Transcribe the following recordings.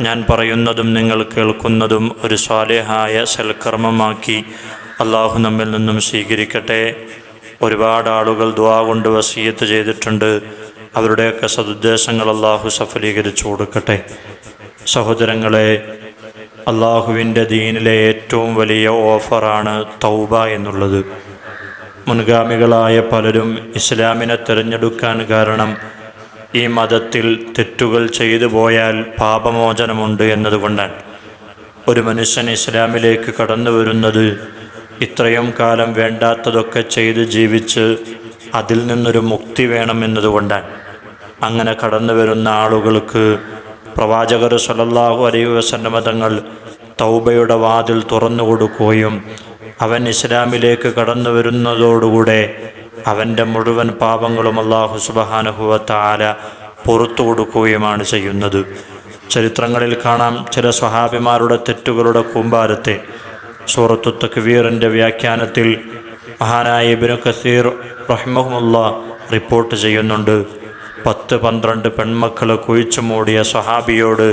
ഞാൻ പറയുന്നതും നിങ്ങൾ കേൾക്കുന്നതും ഒരു സ്വാലേഹായ സൽക്കർമ്മമാക്കി അള്ളാഹു നമ്മിൽ നിന്നും സ്വീകരിക്കട്ടെ. ഒരുപാട് ആളുകൾ ദ്വാ കൊണ്ട് വസീയത്ത് ചെയ്തിട്ടുണ്ട്. അവരുടെയൊക്കെ സതുദ്ദേശങ്ങൾ അള്ളാഹു സഫലീകരിച്ചു കൊടുക്കട്ടെ. സഹോദരങ്ങളെ അള്ളാഹുവിന്റെ ദീനിലെ ഏറ്റവും വലിയ ഓഫറാണ് തൗബ എന്നുള്ളത്. മുൻഗാമികളായ പലരും ഇസ്ലാമിനെ തിരഞ്ഞെടുക്കാൻ കാരണം ഈ മതത്തിൽ തെറ്റുകൾ ചെയ്തു പോയാൽ പാപമോചനമുണ്ട് എന്നതുകൊണ്ടാണ്. ഒരു മനുഷ്യൻ ഇസ്ലാമിലേക്ക് കടന്നു വരുന്നത് ഇത്രയും കാലം വേണ്ടാത്തതൊക്കെ ചെയ്ത് ജീവിച്ച് അതിൽ നിന്നൊരു മുക്തി വേണമെന്നതുകൊണ്ടാണ് അങ്ങനെ കടന്നു വരുന്ന ആളുകൾക്ക് പ്രവാചകർ സല്ലല്ലാഹു അലൈഹി തങ്ങൾ തൗബയുടെ വാതിൽ തുറന്നു കൊടുക്കുകയും അവൻ ഇസ്ലാമിലേക്ക് കടന്നു വരുന്നതോടുകൂടെ അവന്റെ മുഴുവൻ പാപങ്ങളും അള്ളാഹു സുബഹാനുഭവത്താല പുറത്തു കൊടുക്കുകയുമാണ് ചെയ്യുന്നത്. ചരിത്രങ്ങളിൽ കാണാം ചില സ്വഹാബിമാരുടെ തെറ്റുകളുടെ കൂമ്പാരത്തെ. സൂറത്തു തക്വീറിന്റെ വ്യാഖ്യാനത്തിൽ മഹാനായ ഇബിനു കസീർ റഹ്മുല്ല റിപ്പോർട്ട് ചെയ്യുന്നുണ്ട് പത്ത് പന്ത്രണ്ട് പെൺമക്കളെ കുഴിച്ചു മൂടിയ സ്വഹാബിയോട്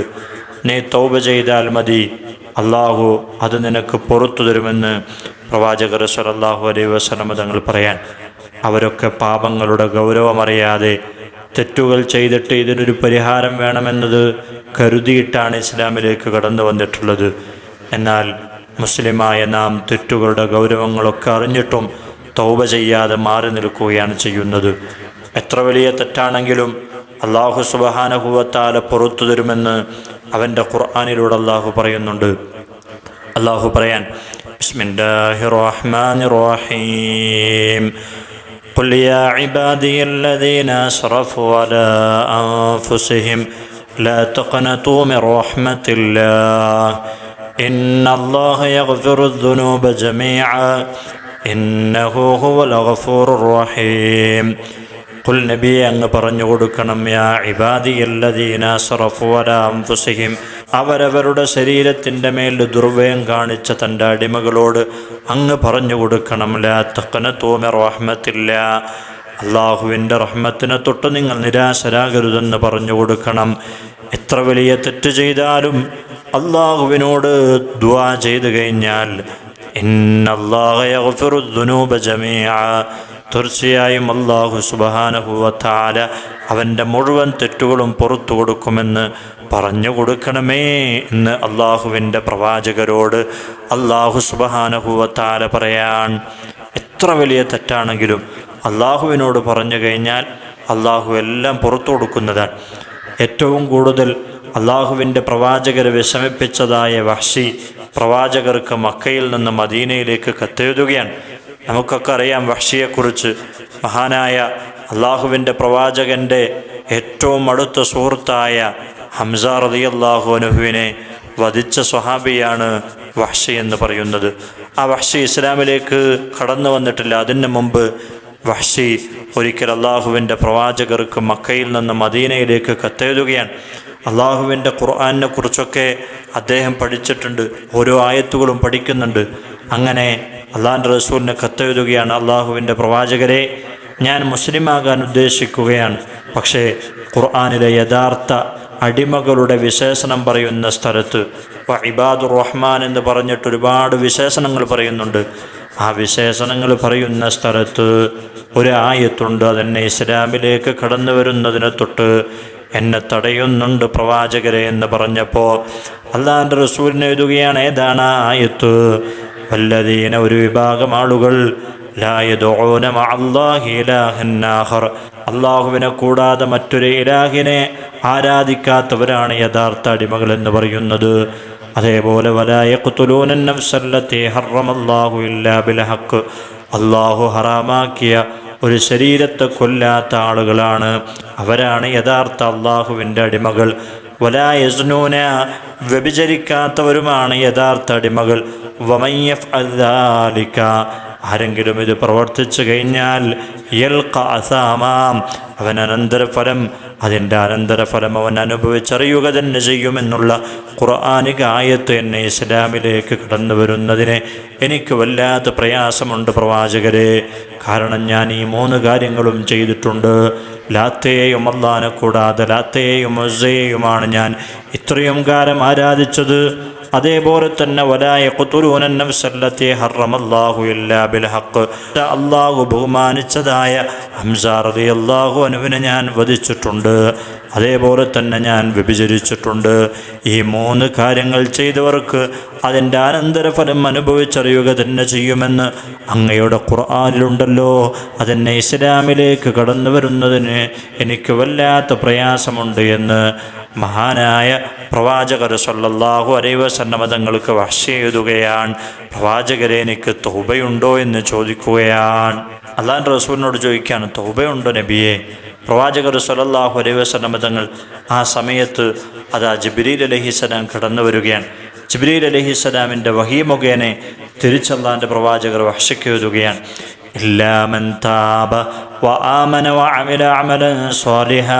നീ തൗബ ചെയ്താൽ മതി അള്ളാഹു അത് നിനക്ക് പുറത്തു തരുമെന്ന് പ്രവാചകർ സലല്ലാഹു അലൈഹി വസ്ലമ തങ്ങൾ പറയാൻ അവരൊക്കെ പാപങ്ങളുടെ ഗൗരവമറിയാതെ തെറ്റുകൾ ചെയ്തിട്ട് ഇതിനൊരു പരിഹാരം വേണമെന്നത് കരുതിയിട്ടാണ് ഇസ്ലാമിലേക്ക് കടന്നു വന്നിട്ടുള്ളത്. എന്നാൽ മുസ്ലിമായ നാം തെറ്റുകളുടെ ഗൗരവങ്ങളൊക്കെ അറിഞ്ഞിട്ടും തൗബ ചെയ്യാതെ മാറി നിൽക്കുകയാണ് ചെയ്യുന്നത്. എത്ര വലിയ തെറ്റാണെങ്കിലും അള്ളാഹു സുബഹാനഹുവത്താല പുറത്തു തരുമെന്ന് അവന്റെ ഖുർആാനിലൂടെ അള്ളാഹു പറയുന്നുണ്ട്. അള്ളാഹു പറയാൻ ബിസ്മില്ലാഹിർ റഹ്മാനിർ റഹീം. قل يا عبادي الذين أسرفوا على أنفسهم لا تقنطوا من رحمة الله إن الله يغفر الذنوب جميعا إنه هو الغفور الرحيم കുൽ നബി അങ്ങ് പറഞ്ഞു കൊടുക്കണം യാ ഇബാദി അല്ലദീന സറഫു അലാ അൻഫുസിഹിം അവരവരുടെ ശരീരത്തിന്റെ മേൽ ദുർവയം കാണിച്ച തന്റെ അടിമകളോട് അങ്ങ് പറഞ്ഞു കൊടുക്കണം. ലാ തക്കന മിർ റഹ്മത്തില്ല. അള്ളാഹുവിന്റെ റഹ്മത്തിനെ തൊട്ട് നിങ്ങൾ നിരാശരാകരുതെന്ന് പറഞ്ഞു കൊടുക്കണം. എത്ര വലിയ തെറ്റ് ചെയ്താലും അള്ളാഹുവിനോട് ദുആ ചെയ്തു കഴിഞ്ഞാൽ ഇന്നല്ലാഹ ജമീഅ. തീർച്ചയായും അള്ളാഹു സുബഹാനഹുവത്താല അവന്റെ മുഴുവൻ തെറ്റുകളും പുറത്തു കൊടുക്കുമെന്ന് പറഞ്ഞു കൊടുക്കണമേ എന്ന് അള്ളാഹുവിന്റെ പ്രവാചകരോട് അള്ളാഹു സുബഹാനഹുവത്താല പറയാൻ എത്ര വലിയ തെറ്റാണെങ്കിലും അള്ളാഹുവിനോട് പറഞ്ഞു കഴിഞ്ഞാൽ അള്ളാഹു എല്ലാം പുറത്തു കൊടുക്കുന്നതാണ്. ഏറ്റവും കൂടുതൽ അള്ളാഹുവിന്റെ പ്രവാചകരെ വിഷമിപ്പിച്ചതായ വഹ്ഷി പ്രവാചകർക്ക് മക്കയിൽ നിന്ന് മദീനയിലേക്ക് കത്തെഴുതുകയാണ്. നമുക്കൊക്കെ അറിയാം വഹ്ഷിയെക്കുറിച്ച്. മഹാനായ അള്ളാഹുവിന്റെ പ്രവാചകന്റെ ഏറ്റവും അടുത്ത സുഹൃത്തായ ഹംസ അള്ളാഹു അനുഹുവിനെ വധിച്ച സ്വഹാബിയാണ് വഹ്ഷി എന്ന് പറയുന്നത്. ആ വഹ്ഷി ഇസ്ലാമിലേക്ക് കടന്നു വന്നിട്ടില്ല. അതിന് മുമ്പ് വഹ്ഷി ഒരിക്കൽ അള്ളാഹുവിന്റെ പ്രവാചകർക്ക് മക്കയിൽ നിന്ന് മദീനയിലേക്ക് കത്തെഴുതുകയാണ്. അള്ളാഹുവിന്റെ ഖുർആാനിനെ കുറിച്ചൊക്കെ അദ്ദേഹം പഠിച്ചിട്ടുണ്ട്. ഓരോ ആയത്തുകളും പഠിക്കുന്നുണ്ട്. അങ്ങനെ അള്ളാഹിന്റെ റസൂലിനെ കത്തെഴുതുകയാണ്. അള്ളാഹുവിന്റെ പ്രവാചകരെ ഞാൻ മുസ്ലിമാകാൻ ഉദ്ദേശിക്കുകയാണ്. പക്ഷേ ഖുർആാനിലെ യഥാർത്ഥ അടിമകളുടെ വിശേഷണം പറയുന്ന സ്ഥലത്ത് ഇബാദുർ റഹ്മാൻ എന്ന് പറഞ്ഞിട്ട് ഒരുപാട് വിശേഷണങ്ങൾ പറയുന്നുണ്ട്. ആ വിശേഷണങ്ങൾ പറയുന്ന സ്ഥലത്ത് ഒരു ആയത്തുണ്ട്. അതെന്നെ ഇസ്ലാമിലേക്ക് കടന്നു വരുന്നതിനെ തൊട്ട് എന്നെ തടയുന്നുണ്ട് പ്രവാചകരെ എന്ന് പറഞ്ഞപ്പോൾ അള്ളാഹാന്റെ റസൂലിനെ എഴുതുകയാണ്. ഏതാണ് ആയത്ത്? വല്ലതീന ഒരു വിഭാഗം ആളുകൾ അള്ളാഹുവിനെ കൂടാതെ മറ്റൊരു ഇലാഹിനെ ആരാധിക്കാത്തവരാണ് യഥാർത്ഥ അടിമകൾ എന്ന് പറയുന്നത്. അതേപോലെ അള്ളാഹു ഹറാമാക്കിയ ഒരു ശരീരത്തെ കൊല്ലാത്ത ആളുകളാണ്. അവരാണ് യഥാർത്ഥ അള്ളാഹുവിന്റെ അടിമകൾ. വലായസ്നൂന വ്യഭിചരിക്കാത്തവരുമാണ് യഥാർത്ഥ അടിമകൾ. വമയ്യഫ് അദാലിക്ക ആരെങ്കിലും ഇത് പ്രവർത്തിച്ചു കഴിഞ്ഞാൽ യൽഖ അസാമാം. അവൻ അനന്തരഫലം അതിന്റെ അനന്തരഫലം അവൻ അനുഭവിച്ചറിയുക തന്നെ ചെയ്യുമെന്നുള്ള ഖുർആാനിക ആയത്ത് എന്നെ ഇസ്ലാമിലേക്ക് കടന്നു വരുന്നതിന് എനിക്ക് വല്ലാത്ത പ്രയാസമുണ്ട് പ്രവാചകരെ. കാരണം ഞാൻ ഈ മൂന്ന് കാര്യങ്ങളും ചെയ്തിട്ടുണ്ട്. ലാത്തയെയും അള്ളാനെ കൂടാതെ ലാത്തയെയും ഒസയെയുമാണ് ഞാൻ ഇത്രയും കാലം ആരാധിച്ചത്. അതേപോലെ തന്നെ വലായ കുത്തുരൂനന്നവസല്ലത്തെ ഹറമല്ലാഹു ഇല്ലാ ബിൽ ഹക്ക് അള്ളാഹു ബഹുമാനിച്ചതായ ഹംസാറതി അള്ളാഹു അനുവിനെ ഞാൻ വധിച്ചിട്ടുണ്ട്. അതേപോലെ തന്നെ ഞാൻ വിഭജിച്ചിട്ടുണ്ട് ഈ മൂന്ന് കാര്യങ്ങൾ ചെയ്തവർക്ക് അതിന്റെ അനന്തരഫലം അനുഭവിച്ചറിയുക തന്നെ ചെയ്യുമെന്ന് അങ്ങയുടെ ഖുർആാനിലുണ്ടല്ലോ. അതെന്നെ ഇസ്ലാമിലേക്ക് കടന്നു വരുന്നതിന് എനിക്ക് വല്ലാത്ത പ്രയാസമുണ്ട് എന്ന് മഹാനായ പ്രവാചകർ സല്ലല്ലാഹു അരൈവ തങ്ങൾക്ക് വഹ്ശ എഴുതുകയാണ്. പ്രവാചകരെ എനിക്ക് തൗബയുണ്ടോ എന്ന് ചോദിക്കുകയാണ്. അള്ളാൻ റസൂലിനോട് ചോദിക്കുകയാണ് തൗബയുണ്ടോ നബിയെ? പ്രവാചകർ സല്ലല്ലാഹു അരൈവ സന്നമതങ്ങൾ ആ സമയത്ത് അതാ ജബിരീൽ അലഹിസ്സലാം കടന്നു വരികയാണ്. ജബിരീൽ അലഹിസ്സലാമിന്റെ വഹീ മുഖേനെ തിരിച്ചല്ലാന്റെ പ്രവാചകർ വഹശയ്ക്കെഴുതുകയാണ് ഇല്ലാമൻ താബ വ ആമന വ അമില അമലൻ സ്വാലിഹ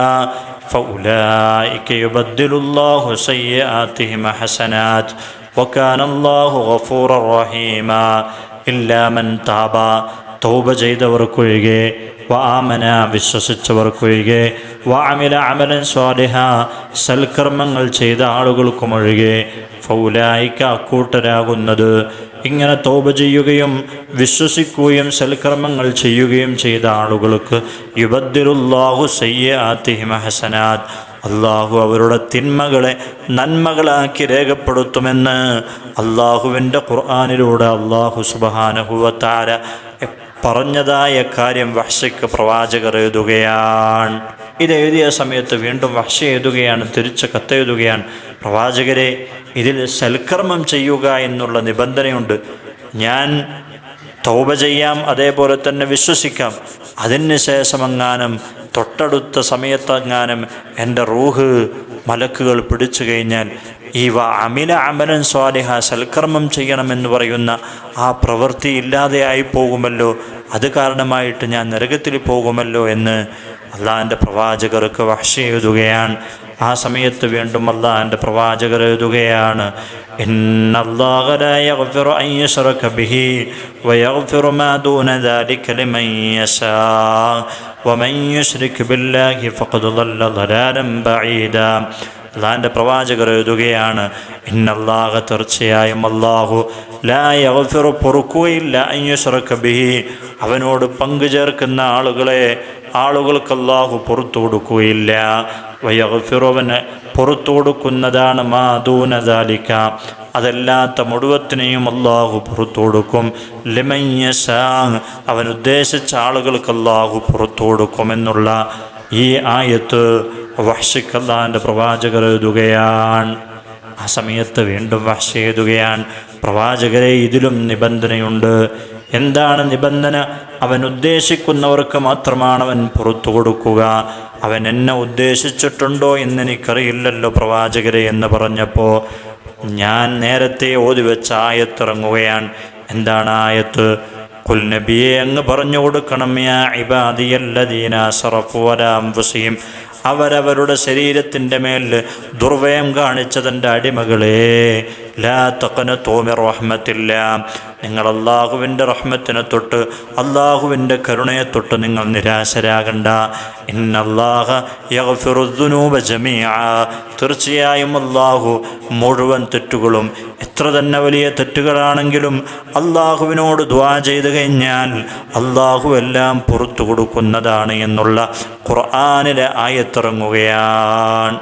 فأولئك يبدل الله سيئاتهم حسنات وكان الله غفورا رحيما إلا من تاب توبة جيدة وركوية വാമന വിശ്വസിച്ചവർക്കൊഴികെ വാമില അമലൻ സ്വാലിഹ സൽക്കർമ്മങ്ങൾ ചെയ്ത ആളുകൾക്കുമൊഴികെ ഫൗലായിക്ക അക്കൂട്ടരാകുന്നത് ഇങ്ങനെ തോപ ചെയ്യുകയും വിശ്വസിക്കുകയും സൽക്കർമ്മങ്ങൾ ചെയ്യുകയും ചെയ്ത ആളുകൾക്ക് യുബദ്ദിറുല്ലാഹു സയ്യാത്തിഹിമ ഹസനാത്ത് അള്ളാഹു അവരുടെ തിന്മകളെ നന്മകളാക്കി രേഖപ്പെടുത്തുമെന്ന് അള്ളാഹുവിന്റെ ഖുർആാനിലൂടെ അള്ളാഹു സുബാനഹുവത്താര പറഞ്ഞതായ കാര്യം വഹ്ഷയ്ക്ക് പ്രവാചകർ എഴുതുകയാണ്. ഇത് എഴുതിയ സമയത്ത് വീണ്ടും വഹ്ഷ എഴുതുകയാണ് തിരിച്ച് കത്തെഴുതുകയാണ്. പ്രവാചകരെ ഇതിൽ സൽക്കർമ്മം ചെയ്യുക എന്നുള്ള നിബന്ധനയുണ്ട്. ഞാൻ തൗബ ചെയ്യാം അതേപോലെ തന്നെ വിശ്വസിക്കാം. അതിന് ശേഷമെങ്ങാനും തൊട്ടടുത്ത സമയത്തെങ്ങാനും എന്റെ റൂഹ് മലക്കുകൾ പിടിച്ചു കഴിഞ്ഞാൽ ഈ വ അമില അമലൻ സ്വാലിഹ സൽക്കർമ്മം ചെയ്യണമെന്ന് പറയുന്ന ആ പ്രവൃത്തി ഇല്ലാതെയായി പോകുമല്ലോ അത് കാരണമായിട്ട് ഞാൻ നരകത്തിൽ പോകുമല്ലോ എന്ന് അള്ളാഹിൻ്റെ പ്രവാചകർക്ക് വഹ്ഷ എഴുതുകയാണ് ആ സമയത്ത് വീണ്ടും അള്ളാഹിൻ്റെ പ്രവാചകർ എഴുതുകയാണ് إن الله لا يغفر أن يشرك به ويغفر ما دون ذلك لمن يشاء ومن يشرك بالله فقد ضل ضلالا بعيدا അള്ളാഹിന്റെ പ്രവാചകർ എഴുതുകയാണ് ഇന്നല്ലാഹ തീർച്ചയായും അള്ളാഹു ലായഫിറു പൊറുക്കുകയില്ല അയ്യുഷറക്ക ബിഹി. അവനോട് പങ്കു ചേർക്കുന്ന ആളുകളെ ആളുകൾക്ക് അള്ളാഹു പുറത്തു കൊടുക്കുകയില്ല. വയഫിറുവന് പുറത്തു കൊടുക്കുന്നതാണ് മാതൂനദാലിക്ക അതല്ലാത്ത മുഴുവത്തിനെയും അള്ളാഹു പുറത്തു കൊടുക്കും. ലിമയ്യ അവൻ ഉദ്ദേശിച്ച ആളുകൾക്ക് അള്ളാഹു പുറത്തു കൊടുക്കുമെന്നുള്ള ഈ ആയത്ത് വഹ്ഷിക്കല്ലാന്റെ പ്രവാചകർ എഴുതുകയാണ്. ആ സമയത്ത് വീണ്ടും വഹ്ഷ എഴുതുകയാണ്. പ്രവാചകരെ ഇതിലും നിബന്ധനയുണ്ട്. എന്താണ് നിബന്ധന? അവൻ ഉദ്ദേശിക്കുന്നവർക്ക് മാത്രമാണ് അവൻ പുറത്തു കൊടുക്കുക. അവൻ എന്നെ ഉദ്ദേശിച്ചിട്ടുണ്ടോ എന്നെനിക്കറിയില്ലല്ലോ പ്രവാചകരെ എന്ന് പറഞ്ഞപ്പോൾ ഞാൻ നേരത്തെ ഓതി വെച്ച ആയത്തിറങ്ങുകയാണ്. എന്താണ് ആയത്ത്? കുൽ നബിയെ അങ്ങ് പറഞ്ഞു കൊടുക്കണം യാ ഇബാദിയല്ലദീന സറഫു അൻഫുസിഹിം അവരവരുടെ ശരീരത്തിന്റെ മേൽ ദുർവയം കാണിച്ചതിന്റെ അടിമകളെ ലാ തക്കന തോമി റഹ്മത്തില്ല. നിങ്ങൾ അള്ളാഹുവിന്റെ റഹ്മത്തിനെ തൊട്ട് അള്ളാഹുവിന്റെ കരുണയെ തൊട്ട് നിങ്ങൾ നിരാശരാകണ്ട. ഇന്നല്ലാഹ യഗ്ഫിറുദ്ദുനൂബ ജമീഅ. തീർച്ചയായും അള്ളാഹു മുഴുവൻ തെറ്റുകളും എത്ര തന്നെ വലിയ തെറ്റുകളാണെങ്കിലും അള്ളാഹുവിനോട് ദ്വാ ചെയ്ത് കഴിഞ്ഞാൽ അള്ളാഹു എല്ലാം പുറത്തു കൊടുക്കുന്നതാണ് എന്നുള്ള ഖുർആാനിലെ ആയത്തിറങ്ങുകയാണ്.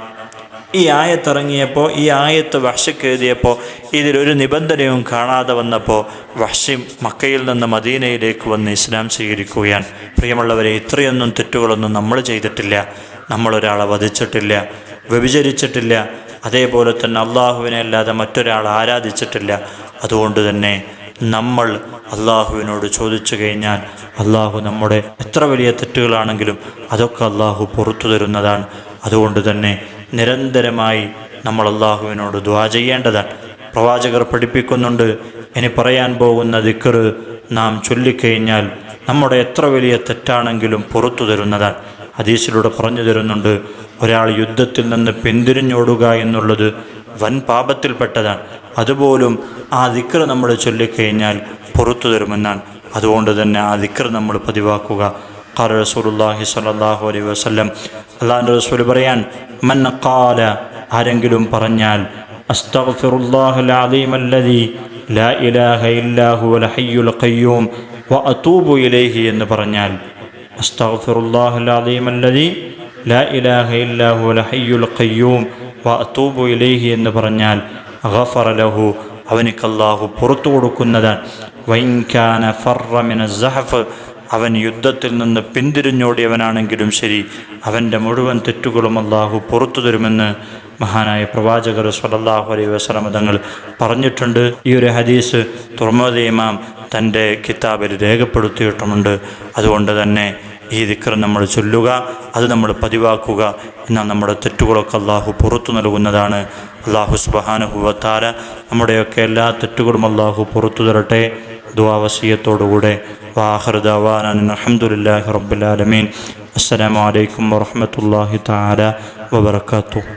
ഈ ആയത്തിറങ്ങിയപ്പോൾ ഈ ആയത്ത് വഹ്ഷയ്ക്ക് എഴുതിയപ്പോൾ ഇതിലൊരു നിബന്ധനയും കാണാതെ വന്നപ്പോൾ വഹ്ഷി മക്കയിൽ നിന്ന് മദീനയിലേക്ക് വന്ന് ഇസ്ലാം സ്വീകരിക്കുകയാണ്. പ്രിയമുള്ളവരെ ഇത്രയൊന്നും തെറ്റുകളൊന്നും നമ്മൾ ചെയ്തിട്ടില്ല. നമ്മളൊരാളെ വധിച്ചിട്ടില്ല വ്യഭിചരിച്ചിട്ടില്ല. അതേപോലെ തന്നെ അള്ളാഹുവിനെ അല്ലാതെ മറ്റൊരാൾ ആരാധിച്ചിട്ടില്ല. അതുകൊണ്ട് തന്നെ നമ്മൾ അള്ളാഹുവിനോട് ചോദിച്ചു കഴിഞ്ഞാൽ അള്ളാഹു നമ്മുടെ എത്ര വലിയ തെറ്റുകളാണെങ്കിലും അതൊക്കെ അള്ളാഹു പുറത്തു തരുന്നതാണ്. അതുകൊണ്ട് തന്നെ നിരന്തരമായി നമ്മൾ അള്ളാഹുവിനോട് ദ്വാ ചെയ്യേണ്ടതാണ്. പ്രവാചകർ പഠിപ്പിക്കുന്നുണ്ട് ഇനി പറയാൻ പോകുന്ന ദിക്കർ നാം ചൊല്ലിക്കഴിഞ്ഞാൽ നമ്മുടെ എത്ര വലിയ തെറ്റാണെങ്കിലും പുറത്തു തരുന്നതാണ്. ഹദീസിലൂടെ പറഞ്ഞു തരുന്നുണ്ട് ഒരാൾ യുദ്ധത്തിൽ നിന്ന് പിന്തിരിഞ്ഞോടുക എന്നുള്ളത് വൻ പാപത്തിൽപ്പെട്ടതാണ്. അതുപോലും ആ ദിക്കർ നമ്മൾ ചൊല്ലിക്കഴിഞ്ഞാൽ പുറത്തു തരുമെന്നാണ്. അതുകൊണ്ട് തന്നെ ആ ദിക്കർ നമ്മൾ പതിവാക്കുക. ഖാല صلى സ്വല്ലല്ലാഹു അലൈഹി വസല്ലം الله റസൂൽ പറയാൻ മൻ ഖാല ആരെങ്കിലും പറഞ്ഞാൽ അസ്തഗ്ഫിറുല്ലാഹൽ അലീം അല്ലദീ ലാ ഇലാഹ ഇല്ലാ ഹുവൽ ഹയ്യുൽ ഖയ്യൂം വ അതൂബു ഇലൈഹി എന്ന് പറഞ്ഞാൽ അസ്തഗ്ഫിറുല്ലാഹൽ അലീം അല്ലദീ ലാ ഇലാഹ ഇല്ലാ ഹുവൽ ഹയ്യുൽ ഖയ്യൂം വ അതൂബു ഇലൈഹി എന്ന് പറഞ്ഞാൽ ഗഫറ ലഹു അവനിക്ക് അല്ലാഹു പുറത്തു കൊടുക്കുന്നതാണ്. വൈൻകാന ഫറ മിന സഹഫ് അവൻ യുദ്ധത്തിൽ നിന്ന് പിന്തിരിഞ്ഞോടിയവനാണെങ്കിലും ശരി അവന്റെ മുഴുവൻ തെറ്റുകളും അള്ളാഹു പുറത്തു തരുമെന്ന് മഹാനായ പ്രവാചകർ സ്വലല്ലാഹു അലൈഹി വസ്ലം തങ്ങൾ പറഞ്ഞിട്ടുണ്ട്. ഈ ഒരു ഹദീസ് തുറമോദ ഇമാം തന്റെ കിതാബിൽ രേഖപ്പെടുത്തിയിട്ടുമുണ്ട്. അതുകൊണ്ട് തന്നെ ഈ ദിക്ർ നമ്മൾ ചൊല്ലുക അത് നമ്മൾ പതിവാക്കുക എന്നാൽ നമ്മുടെ തെറ്റുകളൊക്കെ അള്ളാഹു പുറത്തു നൽകുന്നതാണ്. അള്ളാഹു സുബഹാനുഭവത്താല നമ്മുടെയൊക്കെ എല്ലാ തെറ്റുകളും അള്ളാഹു പുറത്തു തരട്ടെ. ദുവാവസീയത്തോടുകൂടെ വാഹൃദാവാൻ അലഹമുല്ലാഹി റബ്ബുലാലമീൻ അസ്സലാമലൈക്കും വാഹമത്തല്ലാഹി താല വബർക്കാത്തു